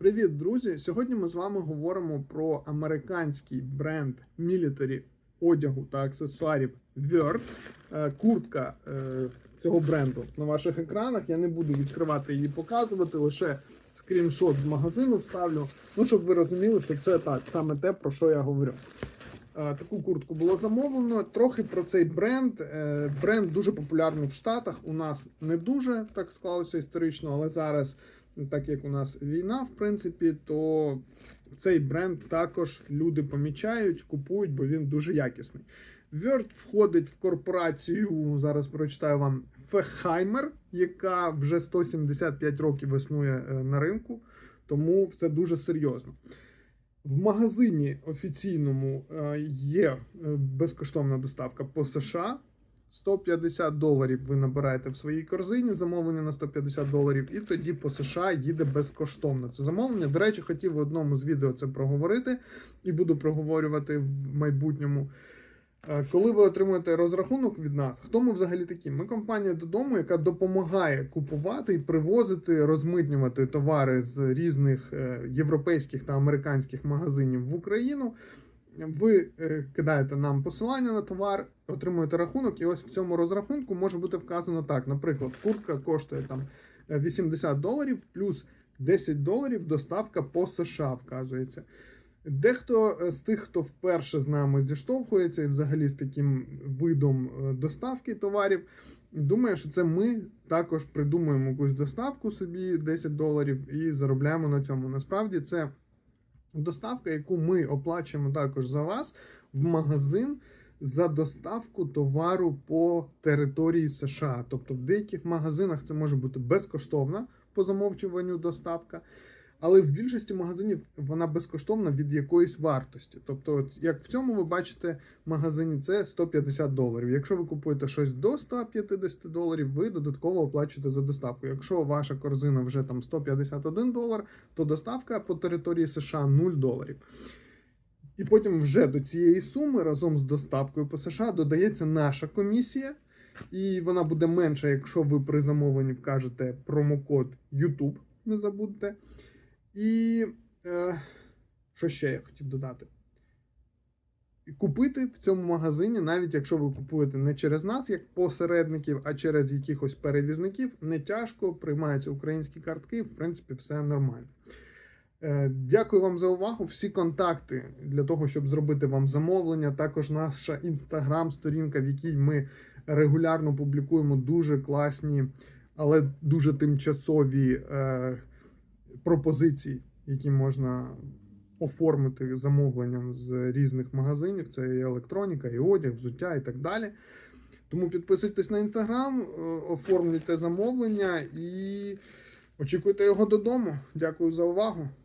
Привіт, друзі! Сьогодні ми з вами говоримо про американський бренд мілітарі одягу та аксесуарів Word. Е, Куртка е, цього бренду на ваших екранах. Я не буду відкривати її показувати, лише скріншот з магазину вставлю. Ну, щоб ви розуміли, що це так, саме те, про що я говорю. Е, Таку куртку було замовлено. Трохи про цей бренд. Бренд дуже популярний в Штатах. У нас не дуже так склалося історично, але зараз, так як у нас війна, в принципі, то цей бренд також люди помічають, купують, бо він дуже якісний. Word входить в корпорацію. Зараз прочитаю вам Фехаймер, яка вже 175 років існує е, на ринку, тому це дуже серйозно. В магазині офіційному е, є е, безкоштовна доставка по США. 150 доларів ви набираєте в своїй корзині, замовлення на 150 доларів, і тоді по США їде безкоштовно. Це замовлення. До речі, хотів в одному з відео це проговорити і буду проговорювати в майбутньому. Е, Коли ви отримуєте розрахунок від нас, хто ми взагалі такі? Ми компанія додому, яка допомагає купувати і привозити, розмитнювати товари з різних е, європейських та американських магазинів в Україну. Ви е, кидаєте нам посилання на товар, отримуєте рахунок, і ось в цьому розрахунку може бути вказано так: наприклад, куртка коштує там е, 80 доларів плюс 10 доларів доставка по США вказується. Дехто е, з тих, хто вперше з нами зіштовхується і взагалі з таким видом е, доставки товарів, думає, що це ми також придумуємо якусь доставку собі 10 доларів і заробляємо на цьому. Насправді це доставка, яку ми оплачуємо також за вас в магазин за доставку товару по території США. Тобто в деяких магазинах це може бути безкоштовна по замовчуванню доставка. Але в більшості магазинів вона безкоштовна від якоїсь вартості. Тобто, от, як в цьому ви бачите в магазині, це 150 доларів. Якщо ви купуєте щось до 150 доларів, ви додатково оплачуєте за доставку. Якщо ваша корзина вже там 151 долар, то доставка по території США 0 доларів. І потім вже до цієї суми разом з доставкою по США додається наша комісія, і вона буде менша, якщо ви при замовленні вкажете промокод YouTube, не забудьте. І е, що ще я хотів додати? Купити в цьому магазині, навіть якщо ви купуєте не через нас, як посередників, а через якихось перевізників, не тяжко, приймаються українські картки, в принципі, все нормально. Е, Дякую вам за увагу. Всі контакти для того, щоб зробити вам замовлення. Також наша інстаграм-сторінка, в якій ми регулярно публікуємо дуже класні, але дуже тимчасові пропозиції, які можна оформити замовленням з різних магазинів. Це і електроніка, і одяг, взуття і так далі. Тому підписуйтесь на інстаграм, е, оформлюйте замовлення і очікуйте його додому. Дякую за увагу.